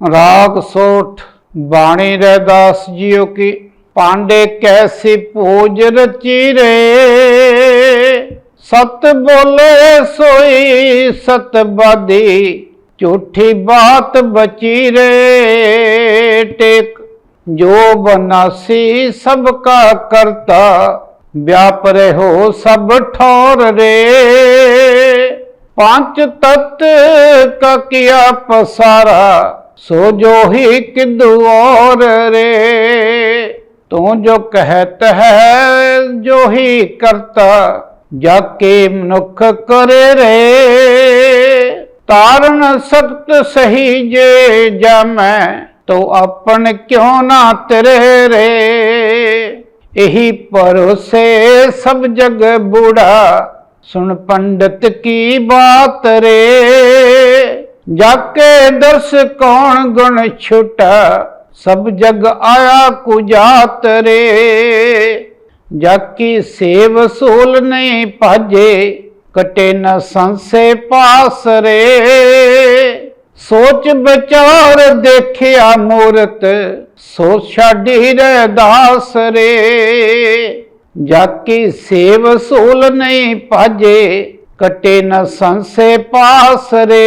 ਰਾਗ ਸੋਠ, ਬਾਣੀ ਰਹਿਦਾਸ ਜੀਓ ਕੀ ਪਾਂਡੇ ਕੈਸੀ ਪੂਜ ਰਚੀ ਰੇ ਸਤ ਬੋਲੇ ਸੋਈ, ਸਤ ਬਾਦੀ, ਝੂਠੀ ਬਾਤ ਬਚੀ ਰੇ ਟੇਕ ਜੋ ਬਨਾਸੀ, ਸਭ ਕਾ ਕਰਤਾ, ਵਿਆਪ ਹੋ ਸਭ ਠੌਰ ਰੇ। ਪੰਜ ਤਤ ਕਾ ਕੀਆ ਪਸਾਰਾ ਸੋ ਜੋ ਹੀ ਕਿਦੂ ਔਰ ਰੇ, ਤੂੰ ਜੋ ਕਹਤ ਹੈ, ਜੋ ਹੀ ਕਰਤਾ, ਜਾ ਕੇ ਮਨੁੱਖ ਕਰੇ ਰੇ। ਤਾਰਨ ਸਖਤ ਸਹੀ ਜੇ ਜਾ ਮੈਂ, ਤੋ ਆਪਣ ਕਿਉ ਨਾ ਤੇਰੇ ਰੇ। ਇਹੀ ਪਰੋਸੇ ਸਭ ਜਗ ਬੂੜਾ, ਸੁਣ ਪੰਡਤ ਕੀ ਬਾਤ ਰੇ। ਜਾਕੇ ਦਰਸ ਕੌਣ ਗੁਣ ਛੁਟਾ, ਸਭ ਜਗ ਆਇਆ ਕੁਜਾਤ ਰੇ ਜਾਕੀ ਸੇਵ ਸੂਲ ਨਹੀਂ ਭਾਜੇ, ਕਟੇ ਨ ਸੰਸੇ ਪਾਸ ਰੇ। ਸੋਚ ਵਿਚਾਰ ਦੇਖਿਆ ਮੂਰਤ, ਸੋ ਛਾਡੀ ਰਹਿਦਾਸ ਰੇ। ਜਾਕੀ ਸੇਵ ਸੂਲ ਨਹੀਂ ਭਾਜੇ ਕਟੇ ਨ ਸੰਸੇ ਪਾਸ ਰੇ।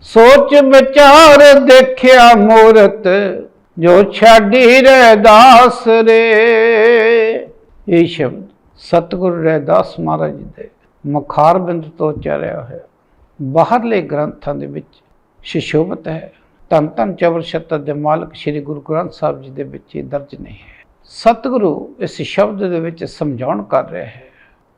ਸੋਚ ਵਿਚਾਰ ਦੇਖਿਆ ਮੂਰਤ, ਜੋ ਛਾਡੀ ਰਹਿਦਾਸ ਰੇ। ਇਹ ਸ਼ਬਦ ਸਤਿਗੁਰੂ ਰਹਿਦਾਸ ਮਹਾਰਾਜ ਦੇ ਮੁਖਾਰ ਬਿੰਦ ਤੋਂ ਉਚਾਰਿਆ ਹੋਇਆ। ਬਾਹਰਲੇ ਗ੍ਰੰਥਾਂ ਦੇ ਵਿੱਚ ਸ਼ਿਸ਼ੋਭਤ ਹੈ। ਧੰਨ ਧੰਨ ਚਵਰ ਸ਼ਤਰ ਦੇ ਮਾਲਕ ਸ੍ਰੀ ਗੁਰੂ ਗ੍ਰੰਥ ਸਾਹਿਬ ਜੀ ਦੇ ਵਿੱਚ ਇਹ ਦਰਜ ਨਹੀਂ ਹੈ। ਸਤਿਗੁਰੂ ਇਸ ਸ਼ਬਦ ਦੇ ਵਿੱਚ ਸਮਝਾਉਣ ਕਰ ਰਿਹਾ ਹੈ।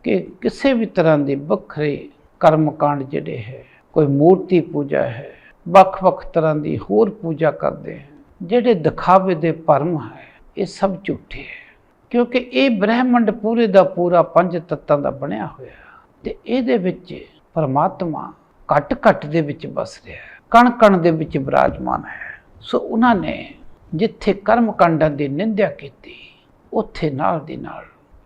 ਕਿ ਕਿਸੇ ਵੀ ਤਰ੍ਹਾਂ ਦੇ ਵੱਖਰੇ ਕਰਮ ਕਾਂਡ ਜਿਹੜੇ ਹੈ, ਕੋਈ ਮੂਰਤੀ ਪੂਜਾ ਹੈ, ਵੱਖ-ਵੱਖ ਤਰ੍ਹਾਂ ਦੀ ਹੋਰ ਪੂਜਾ ਕਰਦੇ ਹੈ, ਜਿਹੜੇ ਦਿਖਾਵੇ ਦੇ ਭਰਮ ਹੈ, ਇਹ ਸਭ ਝੂਠੇ ਹੈ। ਕਿਉਂਕਿ ਇਹ ਬ੍ਰਹਿਮੰਡ ਪੂਰੇ ਦਾ ਪੂਰਾ ਪੰਜ ਤੱਤਾਂ ਦਾ ਬਣਿਆ ਹੋਇਆ ਤੇ ਇਹਦੇ ਵਿੱਚ ਪਰਮਾਤਮਾ ਘਟ-ਘਟ ਦੇ ਵਿੱਚ ਵਸ ਰਿਹਾ ਹੈ, ਕਣ-ਕਣ ਦੇ ਵਿੱਚ ਵਿਰਾਜਮਾਨ ਹੈ। ਸੋ ਉਹਨਾਂ ਨੇ ਜਿੱਥੇ ਕਰਮ ਕਾਂਡਾਂ ਦੀ ਨਿੰਦਿਆ ਕੀਤੀ, ਉੱਥੇ ਨਾਲ ਦੀ ਨਾਲ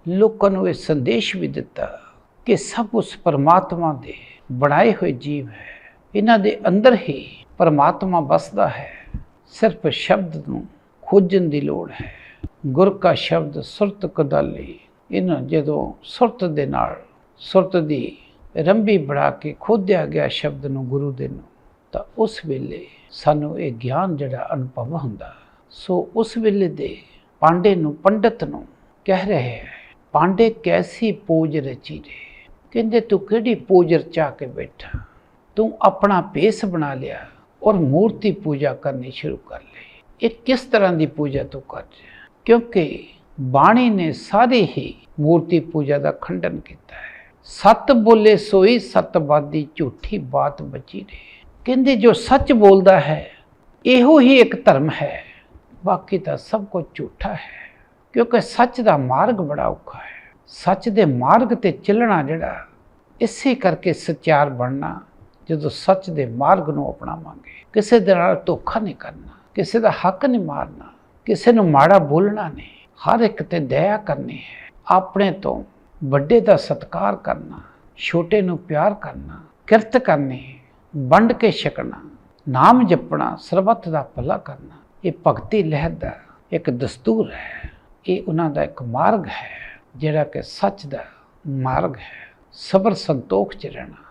ਲੋਕਾਂ ਨੂੰ ਇਹ ਸੰਦੇਸ਼ ਵੀ ਦਿੱਤਾ ਕਿ ਸਭ ਉਸ ਪਰਮਾਤਮਾ ਦੇ ਬਣਾਏ ਹੋਏ ਜੀਵ ਹੈ। ਇਹਨਾਂ ਦੇ ਅੰਦਰ ਹੀ ਪਰਮਾਤਮਾ ਵਸਦਾ ਹੈ। ਸਿਰਫ ਸ਼ਬਦ ਨੂੰ ਖੋਜਣ ਦੀ ਲੋੜ ਹੈ। ਗੁਰ ਕਾ ਸ਼ਬਦ ਸੁਰਤ ਕਦਾਲੀ ਇਹਨਾਂ ਜਦੋਂ ਸੁਰਤ ਦੇ ਨਾਲ ਸੁਰਤ ਦੀ ਰੰਬੀ ਬਣਾ ਕੇ ਖੋਦਿਆ ਗਿਆ ਸ਼ਬਦ ਨੂੰ ਗੁਰੂ ਦੇ ਨੂੰ, ਤਾਂ ਉਸ ਵੇਲੇ ਸਾਨੂੰ ਇਹ ਗਿਆਨ ਜਿਹੜਾ ਅਨੁਭਵ ਹੁੰਦਾ, ਸੋ ਉਸ ਵੇਲੇ ਦੇ ਪਾਂਡੇ ਨੂੰ, ਪੰਡਤ ਨੂੰ ਕਹਿ ਰਹੇ ਹੈ ਪਾਂਡੇ ਕੈਸੀ ਪੂਜ ਰਚੀ ਰੇ ਕਹਿੰਦੇ, ਤੂੰ ਕਿਹੜੀ ਪੂਜ ਰਚਾ ਕੇ ਬੈਠਾ? ਤੂੰ ਆਪਣਾ ਭੇਸ ਬਣਾ ਲਿਆ ਔਰ ਮੂਰਤੀ ਪੂਜਾ ਕਰਨੀ ਸ਼ੁਰੂ ਕਰ ਲਈ। ਇਹ ਕਿਸ ਤਰ੍ਹਾਂ ਦੀ ਪੂਜਾ ਤੂੰ ਕਰ ਰਿਹਾ? ਕਿਉਂਕਿ ਬਾਣੀ ਨੇ ਸਾਰੇ ਹੀ ਮੂਰਤੀ ਪੂਜਾ ਦਾ ਖੰਡਨ ਕੀਤਾ ਹੈ। ਸਤ ਬੋਲੇ ਸੋਈ ਸਤਵਾਦੀ ਝੂਠੀ ਬਾਤ ਬਚੀ ਰਹੇ ਕਹਿੰਦੇ, ਜੋ ਸੱਚ ਬੋਲਦਾ ਹੈ, ਇਹੋ ਹੀ ਇੱਕ ਧਰਮ ਹੈ। ਬਾਕੀ ਤਾਂ ਸਭ ਕੁਝ ਝੂਠਾ ਹੈ। ਕਿਉਂਕਿ ਸੱਚ ਦਾ ਮਾਰਗ ਬੜਾ ਔਖਾ ਹੈ। ਸੱਚ ਦੇ ਮਾਰਗ ਤੇ ਚੱਲਣਾ ਜਿਹੜਾ, ਇਸੇ ਕਰਕੇ ਸਚਿਆਰ ਬਣਨਾ, ਜਦੋਂ ਸੱਚ ਦੇ ਮਾਰਗ ਨੂੰ ਅਪਣਾਵਾਂਗੇ। ਕਿਸੇ ਦੇ ਨਾਲ ਧੋਖਾ ਨਹੀਂ ਕਰਨਾ, ਕਿਸੇ ਦਾ ਹੱਕ ਨਹੀਂ ਮਾਰਨਾ, ਕਿਸੇ ਨੂੰ ਮਾੜਾ ਬੋਲਣਾ ਨਹੀਂ। ਹਰ ਇੱਕ ਤੇ ਦਇਆ ਕਰਨੀ ਹੈ। ਆਪਣੇ ਤੋਂ ਵੱਡੇ ਦਾ ਸਤਿਕਾਰ ਕਰਨਾ, ਛੋਟੇ ਨੂੰ ਪਿਆਰ ਕਰਨਾ, ਕਿਰਤ ਕਰਨੀ, ਵੰਡ ਕੇ ਛਕਣਾ, ਨਾਮ ਜਪਣਾ, ਸਰਬੱਤ ਦਾ ਭਲਾ ਕਰਨਾ, ਇਹ ਭਗਤੀ ਲਹਿਰ ਦਾ ਇੱਕ ਦਸਤੂਰ ਹੈ। ਇਹ ਉਹਨਾਂ ਦਾ ਇੱਕ ਮਾਰਗ ਹੈ, ਜਿਹੜਾ ਕਿ ਸੱਚ ਦਾ ਮਾਰਗ ਹੈ, ਸਬਰ ਸੰਤੋਖ ਚ ਰਹਿਣਾ।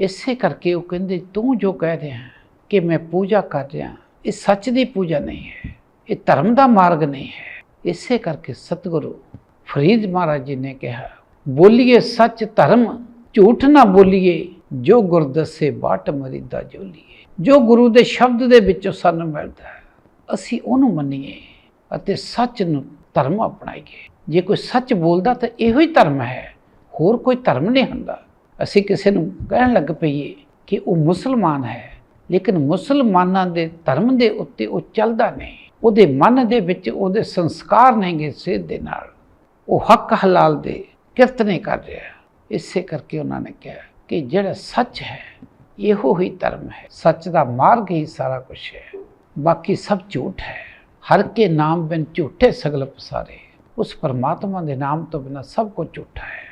ਇਸੇ ਕਰਕੇ ਉਹ ਕਹਿੰਦੇ, ਤੂੰ ਜੋ ਕਹਿ ਰਿਹਾ ਹੈ ਕਿ ਮੈਂ ਪੂਜਾ ਕਰ ਰਿਹਾ, ਇਹ ਸੱਚ ਦੀ ਪੂਜਾ ਨਹੀਂ ਹੈ, ਇਹ ਧਰਮ ਦਾ ਮਾਰਗ ਨਹੀਂ ਹੈ। ਇਸੇ ਕਰਕੇ ਸਤਿਗੁਰੂ ਫਰੀਦ ਮਹਾਰਾਜ ਜੀ ਨੇ ਕਿਹਾ, ਬੋਲੀਏ ਸੱਚ ਧਰਮ, ਝੂਠ ਨਾ ਬੋਲੀਏ, ਜੋ ਗੁਰਦਸੇ ਬਾਟ ਮਰੀਦਾ ਜੋਲੀਏ। ਜੋ ਗੁਰੂ ਦੇ ਸ਼ਬਦ ਦੇ ਵਿੱਚੋਂ ਸਾਨੂੰ ਮਿਲਦਾ ਹੈ, ਅਸੀਂ ਉਹਨੂੰ ਮੰਨੀਏ ਅਤੇ ਸੱਚ ਨੂੰ ਧਰਮ ਅਪਣਾਈਏ। ਜੇ ਕੋਈ ਸੱਚ ਬੋਲਦਾ ਤਾਂ ਇਹੋ ਹੀ ਧਰਮ ਹੈ। ਹੋਰ ਕੋਈ ਧਰਮ ਨਹੀਂ ਹੁੰਦਾ। ਅਸੀਂ ਕਿਸੇ ਨੂੰ ਕਹਿਣ ਲੱਗ ਪਈਏ ਕਿ ਉਹ ਮੁਸਲਮਾਨ ਹੈ, ਲੇਕਿਨ ਮੁਸਲਮਾਨਾਂ ਦੇ ਧਰਮ ਦੇ ਉੱਤੇ ਉਹ ਚੱਲਦਾ ਨਹੀਂ। ਉਹਦੇ ਮਨ ਦੇ ਵਿੱਚ ਉਹਦੇ ਸੰਸਕਾਰ ਨਹੀਂਗੇ ਸਿੱਧ ਦੇ ਨਾਲ। ਉਹ ਹੱਕ ਹਲਾਲ ਦੇ ਕਿਰਤ ਨਹੀਂ ਕਰ ਰਿਹਾ ਇਸੇ ਕਰਕੇ ਉਹਨਾਂ ਨੇ ਕਿਹਾ ਕਿ ਜਿਹੜਾ ਸੱਚ ਹੈ, ਇਹੋ ਹੀ ਧਰਮ ਹੈ। ਸੱਚ ਦਾ ਮਾਰਗ ਹੀ ਸਾਰਾ ਕੁਝ ਹੈ। ਬਾਕੀ ਸਭ ਝੂਠ ਹੈ। ਹਰ ਕੇ ਨਾਮ ਬਿਨ ਝੂਠੇ ਸਗਲ ਪਸਾਰੇ। ਉਸ ਪਰਮਾਤਮਾ ਦੇ ਨਾਮ ਤੋਂ ਬਿਨਾ ਸਭ ਕੁਝ ਝੂਠਾ ਹੈ।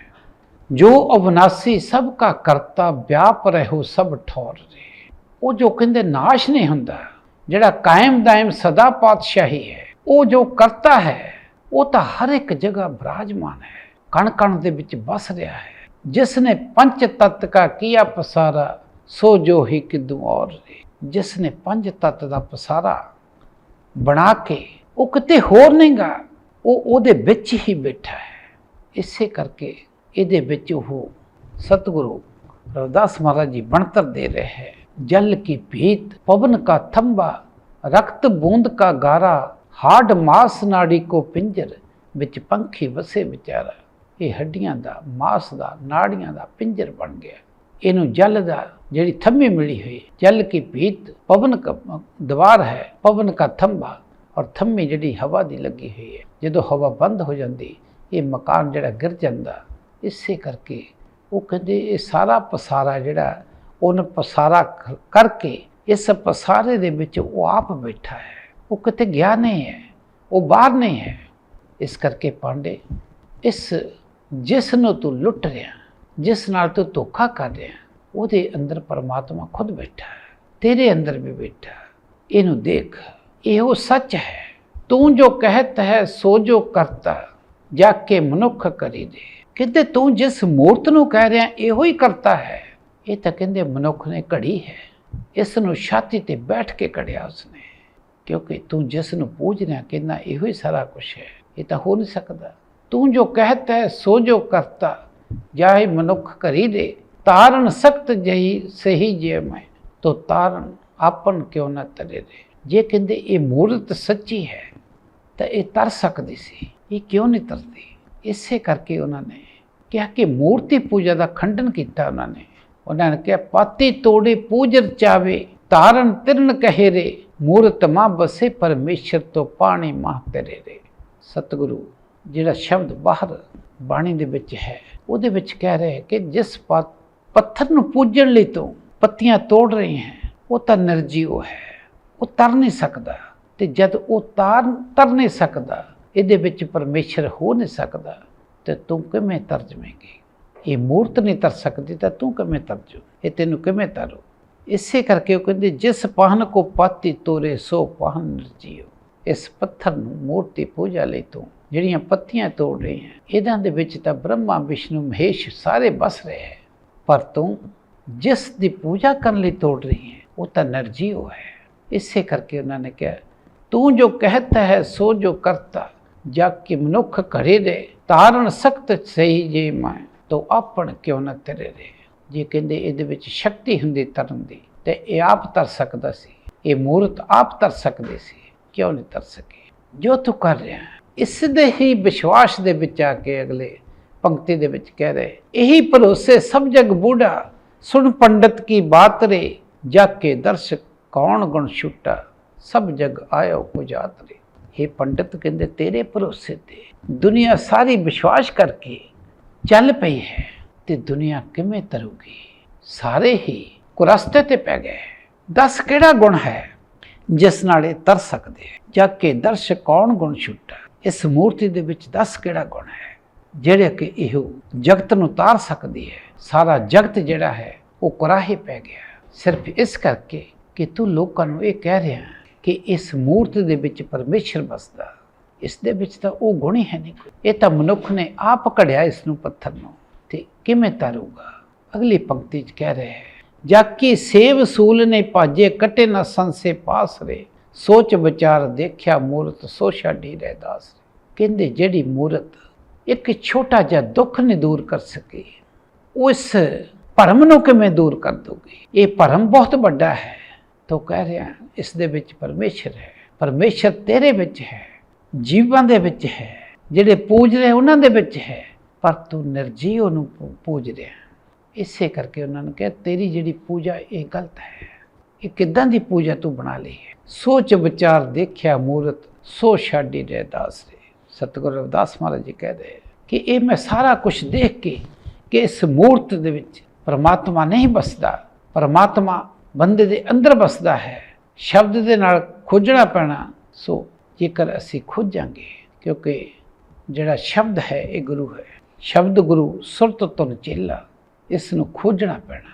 ਜੋ ਅਵਨਾਸੀ ਸਭ ਕਾ ਕਰਤਾ ਵਿਆਪ ਰਹੋ ਸਭ ਠੌਰ ਰੇ। ਉਹ ਜੋ ਕਹਿੰਦੇ ਨਾਸ਼ ਨਹੀਂ ਹੁੰਦਾ, ਜਿਹੜਾ ਕਾਇਮ ਦਾਇਮ ਸਦਾ ਪਾਤਸ਼ਾਹੀ ਹੈ, ਉਹ ਜੋ ਕਰਤਾ ਹੈ, ਉਹ ਤਾਂ ਹਰ ਇੱਕ ਜਗ੍ਹਾ ਬਰਾਜਮਾਨ ਹੈ। ਕਣ ਕਣ ਦੇ ਵਿੱਚ ਵਸ ਰਿਹਾ ਹੈ। ਜਿਸ ਨੇ ਪੰਜ ਤਤ ਕਾ ਕੀਆ ਪਸਾਰਾ, ਸੋ ਜੋ ਹੀ ਕਿਦੂ ਔਰ ਰੇ। ਜਿਸ ਨੇ ਪੰਜ ਤਤ ਦਾ ਪਸਾਰਾ ਬਣਾ ਕੇ ਉਹ ਕਿਤੇ ਹੋਰ ਨਹੀਂਗਾ ਉਹ ਉਹਦੇ ਵਿੱਚ ਹੀ ਬੈਠਾ ਹੈ। ਇਸੇ ਕਰਕੇ ਇਹਦੇ ਵਿੱਚ ਉਹ ਸਤਿਗੁਰੂ ਰਵਿਦਾਸ ਮਹਾਰਾਜ ਜੀ ਬਣਤਰ ਦੇ ਰਹੇ ਹੈ। ਜਲ ਕੀ ਭੀਤ, ਪਵਨ ਕਾ ਥੰਬਾ ਰਕਤ ਬੂੰਦ ਕਾ ਗਾਰਾ ਹਾਡ ਮਾਸ ਨਾੜੀ ਕੋ ਪਿੰਜਰ, ਵਿੱਚ ਪੰਖੀ ਵਸੇ ਵਿਚਾਰਾ। ਇਹ ਹੱਡੀਆਂ ਦਾ, ਮਾਸ ਦਾ, ਨਾੜੀਆਂ ਦਾ ਪਿੰਜਰ ਬਣ ਗਿਆ। ਇਹਨੂੰ ਜਲ ਦਾ ਜਿਹੜੀ ਥੰਮੀ ਮਿਲੀ ਹੋਈ, ਜਲ ਕੀ ਭੀਤ, ਪਵਨ ਕਾ ਦੀਵਾਰ ਹੈ, ਪਵਨ ਕਾ ਥੰਬਾ ਔਰ ਥੰਮੀ ਜਿਹੜੀ ਹਵਾ ਦੀ ਲੱਗੀ ਹੋਈ ਹੈ। ਜਦੋਂ ਹਵਾ ਬੰਦ ਹੋ ਜਾਂਦੀ, ਇਹ ਮਕਾਨ ਜਿਹੜਾ ਗਿਰ ਜਾਂਦਾ, ਇਸੇ ਕਰਕੇ ਉਹ ਕਹਿੰਦੇ ਇਹ ਸਾਰਾ ਪਸਾਰਾ ਜਿਹੜਾ, ਉਹਨ ਪਸਾਰਾ ਕਰਕੇ ਇਸ ਪਸਾਰੇ ਦੇ ਵਿੱਚ ਉਹ ਆਪ ਬੈਠਾ ਹੈ। ਉਹ ਕਿਤੇ ਗਿਆ ਨਹੀਂ ਹੈ, ਉਹ ਬਾਹਰ ਨਹੀਂ ਹੈ। ਇਸ ਕਰਕੇ ਪਾਂਡੇ, ਇਸ ਜਿਸ ਨੂੰ ਤੂੰ ਲੁੱਟ ਰਿਹਾ ਜਿਸ ਨਾਲ ਤੂੰ ਧੋਖਾ ਕਰ ਰਿਹਾ ਉਹਦੇ ਅੰਦਰ ਪਰਮਾਤਮਾ ਖੁਦ ਬੈਠਾ ਹੈ, ਤੇਰੇ ਅੰਦਰ ਵੀ ਬੈਠਾ ਇਹਨੂੰ ਦੇਖ, ਇਹੋ ਸੱਚ ਹੈ। ਤੂੰ ਜੋ ਕਹਿਤ ਹੈ, ਸੋ ਜੋ ਕਰਤਾ ਜਾ ਕੇ ਮਨੁੱਖ ਕਰੀ ਦੇ। ਕਹਿੰਦੇ ਤੂੰ ਜਿਸ ਮੂਰਤ ਨੂੰ ਕਹਿ ਰਿਹਾ, ਇਹੋ ਹੀ ਕਰਤਾ ਹੈ। ਇਹ ਤਾਂ ਕਹਿੰਦੇ ਮਨੁੱਖ ਨੇ ਘੜੀ ਹੈ। ਇਸ ਨੂੰ ਛਾਤੀ ਤੇ ਬੈਠ ਕੇ ਕੜਿਆ ਉਸਨੇ। ਕਿਉਂਕਿ ਤੂੰ ਜਿਸ ਨੂੰ ਪੂਜ ਰਿਹਾ, ਕਹਿੰਦਾ ਇਹੋ ਹੀ ਸਾਰਾ ਕੁਝ ਹੈ। ਇਹ ਤਾਂ ਹੋ ਨਹੀਂ ਸਕਦਾ। ਤੂੰ ਜੋ ਕਹਿਤ ਹੈ, ਸੋ ਜੋ ਕਰਤਾ। ਜਾਏ ਮਨੁੱਖ ਕਰੀ ਦੇ, ਤਾਰਨ ਸਖਤ ਜਹੀ ਸਹੀ ਜੇ ਮੈਂ, ਤੋ ਤਾਰਨ ਆਪਨ ਕਿਉਂ ਨਾ ਤਰੇ ਦੇ। ਜੇ ਕਹਿੰਦੇ ਇਹ ਮੂਰਤ ਸੱਚੀ ਹੈ, ਤਾਂ ਇਹ ਤਰ ਸਕਦੀ ਸੀ, ਇਹ ਕਿਉਂ ਨਹੀਂ ਤਰਦੀ? ਇਸੇ ਕਰਕੇ ਉਹਨਾਂ ਨੇ ਕਿਹਾ ਕਿ ਮੂਰਤੀ ਪੂਜਾ ਦਾ ਖੰਡਨ ਕੀਤਾ ਉਹਨਾਂ ਨੇ। ਉਹਨਾਂ ਨੇ ਕਿਹਾ, ਪਾਤੀ ਤੋੜੇ ਪੂਜਰ ਚਾਵੇ, ਤਾਰਨ ਤਿਰਨ ਕਹੇ ਰੇ, ਮੂਰਤ ਮਾਂ ਬਸੇ ਪਰਮੇਸ਼ਰ ਤੋਂ ਪਾਣੀ ਮਾਹ ਤੇਰੇ ਰੇ। ਸਤਿਗੁਰੂ ਜਿਹੜਾ ਸ਼ਬਦ ਬਾਹਰ ਬਾਣੀ ਦੇ ਵਿੱਚ ਹੈ, ਉਹਦੇ ਵਿੱਚ ਕਹਿ ਰਹੇ ਕਿ ਜਿਸ ਪਾ- ਪੱਥਰ ਨੂੰ ਪੂਜਣ ਲਈ ਤੂੰ ਪੱਤੀਆਂ ਤੋੜ ਰਹੀ ਹੈ, ਉਹ ਤਾਂ ਨਿਰਜੀਵ ਹੈ, ਉਹ ਤਰ ਨਹੀਂ ਸਕਦਾ। ਤੇ ਜਦ ਉਹ ਤਾਰ ਤਰ ਨਹੀਂ ਸਕਦਾ, ਇਹਦੇ ਵਿੱਚ ਪਰਮੇਸ਼ਰ ਹੋ ਨਹੀਂ ਸਕਦਾ, ਤੇ ਤੂੰ ਕਿਵੇਂ ਤਰ ਤਰਜਵੇਂਗੀ ਇਹ ਮੂਰਤ ਨਹੀਂ ਤਰ ਸਕਦੀ, ਤਾਂ ਤੂੰ ਕਿਵੇਂ ਤਰਜੂ ਇਹ ਤੈਨੂੰ ਕਿਵੇਂ ਤਰੋ? ਇਸੇ ਕਰਕੇ ਉਹ ਕਹਿੰਦੇ, ਜਿਸ ਪਾਹਨ ਕੋ ਪਾਤੀ ਤੋਰੇ, ਸੋ ਪਾਹਨ ਨਿਰਜੀਵ। ਇਸ ਪੱਥਰ ਨੂੰ ਮੂਰਤੀ ਪੂਜਾ ਲਈ ਤੂੰ ਜਿਹੜੀਆਂ ਪੱਤੀਆਂ ਤੋੜ ਰਹੀ ਹੈ, ਇਹਨਾਂ ਦੇ ਵਿੱਚ ਤਾਂ ਬ੍ਰਹਮਾ, ਵਿਸ਼ਨੂੰ, ਮਹੇਸ਼ ਸਾਰੇ ਬਸ ਰਹੇ ਹੈ। ਪਰ ਤੂੰ ਜਿਸ ਦੀ ਪੂਜਾ ਕਰਨ ਲਈ ਤੋੜ ਰਹੀ ਹੈ, ਉਹ ਤਾਂ ਨਰਜੀਓ ਹੈ। ਇਸੇ ਕਰਕੇ ਉਹਨਾਂ ਨੇ ਕਿਹਾ, ਤੂੰ ਜੋ ਕਹਤਾ ਹੈ, ਸੋ ਜੋ ਕਰਤਾ, ਜਾ ਕੇ ਮਨੁੱਖ ਘਰੇ ਦੇ ਤਾਰਨ ਸਖਤ ਸਹੀ ਜੇ ਮੈਂ ਤੋ ਆਪਣ ਕਿਉਂ ਨਾ ਤੇਰੇ ਦੇ ਜੇ ਕਹਿੰਦੇ, ਇਹਦੇ ਵਿੱਚ ਸ਼ਕਤੀ ਹੁੰਦੀ ਤਰਨ ਦੀ, ਤੇ ਇਹ ਆਪ ਤਰ ਸਕਦਾ ਸੀ, ਇਹ ਮੂਰਤ ਆਪ ਤਰ ਸਕਦੇ ਸੀ, ਕਿਉਂ ਨਹੀਂ ਤਰ ਸਕੇ? ਜੋ ਤੂੰ ਕਰ ਰਿਹਾ ਇਸ ਦੇ ਹੀ ਵਿਸ਼ਵਾਸ ਦੇ ਵਿੱਚ ਆ ਕੇ ਅਗਲੇ ਪੰਕਤੀ ਦੇ ਵਿੱਚ ਕਹਿ ਰਹੇ, ਇਹੀ ਭਰੋਸੇ ਸਭ ਜਗ ਬੂਢਾ, ਸੁਣ ਪੰਡਤ ਕੀ ਬਾਤ ਰੇ ਜਾ ਕੇ ਦਰਸ਼ਕ ਕੌਣ ਗੁਣ ਛੁਟਾ, ਸਭ ਜਗ ਆਇਓ ਪੁਜਾਤ ਰੇ। ਇਹ ਪੰਡਤ ਕਹਿੰਦੇ, ਤੇਰੇ ਭਰੋਸੇ ਤੇ ਦੁਨੀਆ ਸਾਰੀ ਵਿਸ਼ਵਾਸ ਕਰਕੇ ਚੱਲ ਪਈ ਹੈ ਤੇ ਦੁਨੀਆ ਕਿਵੇਂ ਤਰੂਗੀ? ਸਾਰੇ ਹੀ ਕੁਰਸਤੇ ਤੇ ਪੈ ਗਏ। ਦੱਸ ਕਿਹੜਾ ਗੁਣ ਹੈ ਜਿਸ ਨਾਲ ਇਹ ਤਰ ਸਕਦੇ ਹੈ? ਜਾ ਕੇ ਦਰਸ਼ ਕੌਣ ਗੁਣ ਛੁੱਟਾ? ਇਸ ਮੂਰਤੀ ਦੇ ਵਿੱਚ ਦੱਸ ਕਿਹੜਾ ਗੁਣ ਹੈ? ਜਿਹੜੇ ਕਿ ਇਹੋ ਜਗਤ ਨੂੰ ਤਾਰ ਸਕਦੀ ਹੈ। ਸਾਰਾ ਜਗਤ ਜਿਹੜਾ ਹੈ, ਉਹ ਕੁਰਾਹੇ ਪੈ ਗਿਆ। ਸਿਰਫ ਇਸ ਕਰਕੇ ਕਿ ਤੂੰ ਲੋਕਾਂ ਨੂੰ ਇਹ ਕਹਿ ਰਿਹਾ ਕਿ ਇਸ ਮੂਰਤ ਦੇ ਵਿੱਚ ਪਰਮੇਸ਼ਰ ਵਸਦਾ। ਇਸ ਦੇ ਵਿੱਚ ਤਾਂ ਉਹ ਗੁਣ ਹੀ ਹੈ ਨਹੀਂ ਇਹ ਤਾਂ ਮਨੁੱਖ ਨੇ ਆਪ ਘੜਿਆ ਇਸ ਨੂੰ ਪੱਥਰ ਨੂੰ। ਤੇ ਕਿਵੇਂ ਤਾਰੂਗਾ? ਅਗਲੀ ਪੰਕਤੀ 'ਚ ਕਹਿ ਰਿਹਾ ਹੈ ਜਾਕੀ ਸੇਵ ਸੂਲ ਨੇ ਭਾਜੇ ਕਟੇ ਨਾ ਸੰਸੇ ਪਾਸ ਰੇ। ਸੋਚ ਵਿਚਾਰ ਦੇਖਿਆ ਮੂਰਤ ਸੋ ਛਾਡੀ ਰਹਿਦਾਸ ਕਹਿੰਦੇ, ਜਿਹੜੀ ਮੂਰਤ ਇੱਕ ਛੋਟਾ ਜਿਹਾ ਦੁੱਖ ਨਹੀਂ ਦੂਰ ਕਰ ਸਕੀ, ਉਸ ਭਰਮ ਨੂੰ ਕਿਵੇਂ ਦੂਰ ਕਰ ਦੋਗੇ ਇਹ ਭਰਮ ਬਹੁਤ ਵੱਡਾ ਹੈ। ਤੋ ਕਹਿ ਰਿਹਾ, ਇਸ ਦੇ ਵਿੱਚ ਪਰਮੇਸ਼ਰ ਹੈ। ਪਰਮੇਸ਼ਰ ਤੇਰੇ ਵਿੱਚ ਹੈ, ਜੀਵਾਂ ਦੇ ਵਿੱਚ ਹੈ, ਜਿਹੜੇ ਪੂਜ ਰਹੇ ਉਹਨਾਂ ਦੇ ਵਿੱਚ ਹੈ, ਪਰ ਤੂੰ ਨਿਰਜੀਵ ਨੂੰ ਪੂਜ ਰਿਹਾ। ਇਸੇ ਕਰਕੇ ਉਹਨਾਂ ਨੇ ਕਿਹਾ, ਤੇਰੀ ਜਿਹੜੀ ਪੂਜਾ, ਇਹ ਗਲਤ ਹੈ। ਇਹ ਕਿੱਦਾਂ ਦੀ ਪੂਜਾ ਤੂੰ ਬਣਾ ਲਈ ਹੈ? ਸੋਚ ਵਿਚਾਰ ਦੇਖਿਆ ਮੂਰਤ, ਸੋ ਛਾਡੀ ਰਹਿ ਦਾਸ ਰੇ ਸਤਿਗੁਰੂ ਰਵਿਦਾਸ ਮਹਾਰਾਜ ਜੀ ਕਹਿੰਦੇ ਕਿ ਇਹ ਮੈਂ ਸਾਰਾ ਕੁਝ ਦੇਖ ਕੇ ਕਿ ਇਸ ਮੂਰਤ ਦੇ ਵਿੱਚ ਪਰਮਾਤਮਾ ਨਹੀਂ ਬਸਦਾ। ਪਰਮਾਤਮਾ ਬੰਦੇ ਦੇ ਅੰਦਰ ਬਸਦਾ ਹੈ। ਸ਼ਬਦ ਦੇ ਨਾਲ ਖੋਜਣਾ ਪੈਣਾ, ਸੋ ਜੇਕਰ ਅਸੀਂ ਖੋਜਾਂਗੇ, ਕਿਉਂਕਿ ਜਿਹੜਾ ਸ਼ਬਦ ਹੈ, ਇਹ ਗੁਰੂ ਹੈ। ਸ਼ਬਦ ਗੁਰੂ ਸੁਰਤ ਤੁਨ ਚੇਲਾ ਇਸ ਨੂੰ ਖੋਜਣਾ ਪੈਣਾ।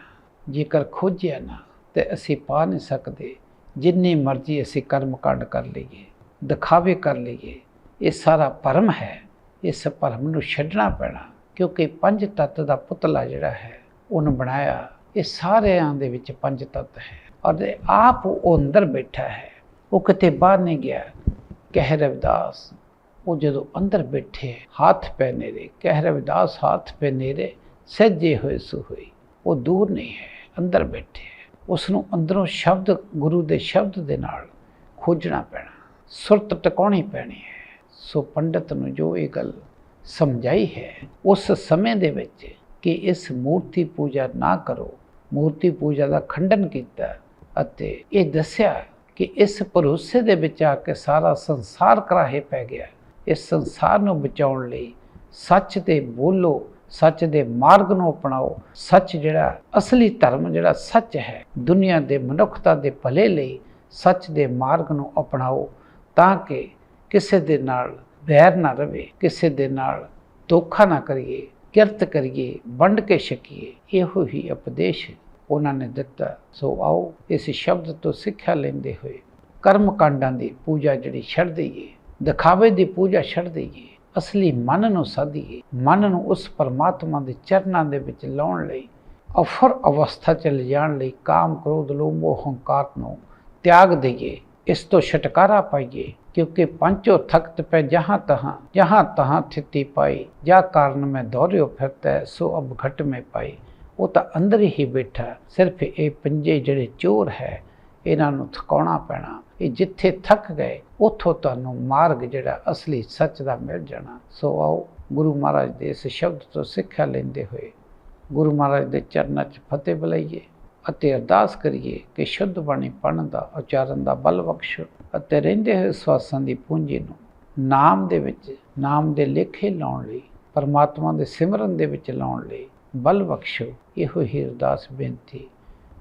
ਜੇਕਰ ਖੋਜਿਆ ਨਾ ਤੇ ਅਸੀਂ ਪਾ ਨਹੀਂ ਸਕਦੇ। ਜਿੰਨੀ ਮਰਜ਼ੀ ਅਸੀਂ ਕਰਮ ਕਾਂਡ ਕਰ ਲਈਏ, ਦਿਖਾਵੇ ਕਰ ਲਈਏ, ਇਹ ਸਾਰਾ ਭਰਮ ਹੈ। ਇਸ ਭਰਮ ਨੂੰ ਛੱਡਣਾ ਪੈਣਾ, ਕਿਉਂਕਿ ਪੰਜ ਤੱਤ ਦਾ ਪੁਤਲਾ ਜਿਹੜਾ ਹੈ, ਉਹਨੂੰ ਬਣਾਇਆ। ਇਹ ਸਾਰਿਆਂ ਦੇ ਵਿੱਚ ਪੰਜ ਤੱਤ ਹੈ ਔਰ ਆਪ ਉਹ ਅੰਦਰ ਬੈਠਾ ਹੈ। ਉਹ ਕਿਤੇ ਬਾਹਰ ਨਹੀਂ ਗਿਆ। ਕਹਿ ਰਵਿਦਾਸ, ਉਹ ਜਦੋਂ ਅੰਦਰ ਬੈਠੇ, ਹੱਥ ਪੈ ਨੇਰੇ ਕਹਿ ਰਵਿਦਾਸ ਹੱਥ ਪੈ ਨੇਰੇ, ਸਹਿਜੇ ਹੋਏ ਸੁ ਹੋਈ। ਉਹ ਦੂਰ ਨਹੀਂ ਹੈ, ਅੰਦਰ ਬੈਠੇ। ਉਸ ਨੂੰ ਅੰਦਰੋਂ ਸ਼ਬਦ, ਗੁਰੂ ਦੇ ਸ਼ਬਦ ਦੇ ਨਾਲ ਖੋਜਣਾ ਪੈਣਾ। ਸੁਰਤ ਟਿਕਾਉਣੀ ਪੈਣੀ ਹੈ। ਸੋ ਪੰਡਤ ਨੂੰ ਜੋ ਇਹ ਗੱਲ ਸਮਝਾਈ ਹੈ, ਉਸ ਸਮੇਂ ਦੇ ਵਿੱਚ ਕਿ ਇਸ ਮੂਰਤੀ ਪੂਜਾ ਨਾ ਕਰੋ, ਮੂਰਤੀ ਪੂਜਾ ਦਾ ਖੰਡਨ ਕੀਤਾ ਅਤੇ ਇਹ ਦੱਸਿਆ ਕਿ ਇਸ ਭਰੋਸੇ ਦੇ ਵਿੱਚ ਆ ਕੇ ਸਾਰਾ ਸੰਸਾਰ ਕਰਾਹੇ ਪੈ ਗਿਆ। ਇਸ ਸੰਸਾਰ ਨੂੰ ਬਚਾਉਣ ਲਈ ਸੱਚ ਤੇ ਬੋਲੋ ਸੱਚ ਦੇ ਮਾਰਗ ਨੂੰ ਅਪਣਾਓ। ਸੱਚ ਜਿਹੜਾ ਅਸਲੀ ਧਰਮ ਜਿਹੜਾ ਸੱਚ ਹੈ, ਦੁਨੀਆ ਦੇ ਮਨੁੱਖਤਾ ਦੇ ਭਲੇ ਲਈ ਸੱਚ ਦੇ ਮਾਰਗ ਨੂੰ ਅਪਣਾਓ ਤਾਂ ਕਿ ਕਿਸੇ ਦੇ ਨਾਲ ਵੈਰ ਨਾ ਰਵੇ, ਕਿਸੇ ਦੇ ਨਾਲ ਧੋਖਾ ਨਾ ਕਰੀਏ, ਕਿਰਤ ਕਰੀਏ, ਵੰਡ ਕੇ ਛਕੀਏ। ਇਹੋ ਹੀ ਉਪਦੇਸ਼ ਉਹਨਾਂ ਨੇ ਦਿੱਤਾ। ਸੋ ਆਓ ਇਸ ਸ਼ਬਦ ਤੋਂ ਸਿੱਖਿਆ ਲੈਂਦੇ ਹੋਏ ਕਰਮ ਕਾਂਡਾਂ ਦੀ ਪੂਜਾ ਜਿਹੜੀ ਛੱਡ ਦਈਏ, ਦਿਖਾਵੇ ਦੀ ਪੂਜਾ ਛੱਡ ਦਈਏ। ਅਸਲੀ ਮਨ ਨੂੰ ਸਾਧੀਏ, ਮਨ ਨੂੰ ਉਸ ਪਰਮਾਤਮਾ ਦੇ ਚਰਨਾਂ ਦੇ ਵਿੱਚ ਲਾਉਣ ਲਈ, ਅਫਰ ਅਵਸਥਾ ਚ ਲਿਜਾਣ ਲਈ ਕਾਮ ਕ੍ਰੋਧ, ਲੋਭ ਮੋਹ ਹੰਕਾਰ ਨੂੰ ਤਿਆਗ ਦਈਏ। ਇਸ ਤੋਂ ਛਟਕਾਰਾ ਪਾਈਏ, ਕਿਉਂਕਿ ਪੰਚੋ ਥਕਤ ਪੈ ਜਹਾਂ ਤਹਾਂ ਜਹਾਂ ਤਹਾਂ ਥਿਤੀ ਪਾਈ। ਜਾ ਕਾਰਨ ਮੈਂ ਦੌਰਿਓ ਫਿਰਤਾ, ਸੋ ਅਬ ਘਟ ਮੈਂ ਪਾਈ। ਉਹ ਤਾਂ ਅੰਦਰ ਹੀ ਬੈਠਾ, ਸਿਰਫ ਇਹ ਪੰਜੇ ਜਿਹੜੇ ਚੋਰ ਹੈ ਇਹਨਾਂ ਨੂੰ ਥਕਾਉਣਾ ਪੈਣਾ। ਇਹ ਜਿੱਥੇ ਥੱਕ ਗਏ, ਉੱਥੋਂ ਤੁਹਾਨੂੰ ਮਾਰਗ ਜਿਹੜਾ ਅਸਲੀ ਸੱਚ ਦਾ ਮਿਲ ਜਾਣਾ। ਸੋ ਆਓ, ਗੁਰੂ ਮਹਾਰਾਜ ਦੇ ਇਸ ਸ਼ਬਦ ਤੋਂ ਸਿੱਖਿਆ ਲੈਂਦੇ ਹੋਏ ਗੁਰੂ ਮਹਾਰਾਜ ਦੇ ਚਰਨਾਂ 'ਚ ਫਤਿਹ ਬੁਲਾਈਏ ਅਤੇ ਅਰਦਾਸ ਕਰੀਏ ਕਿ ਸ਼ੁੱਧ ਬਾਣੀ ਪੜਨ ਦਾ ਉਚਾਰਨ ਦਾ ਬਲ ਬਖਸ਼ੋ ਅਤੇ ਰਹਿੰਦੇ ਹੋਏ ਸਵਾਸਾਂ ਦੀ ਪੂੰਜੀ ਨੂੰ ਨਾਮ ਦੇ ਵਿੱਚ, ਨਾਮ ਦੇ ਲੇਖੇ ਲਾਉਣ ਲਈ, ਪਰਮਾਤਮਾ ਦੇ ਸਿਮਰਨ ਦੇ ਵਿੱਚ ਲਾਉਣ ਲਈ ਬਲ ਬਖਸ਼ੋ। ਇਹੋ ਹੀ ਅਰਦਾਸ ਬੇਨਤੀ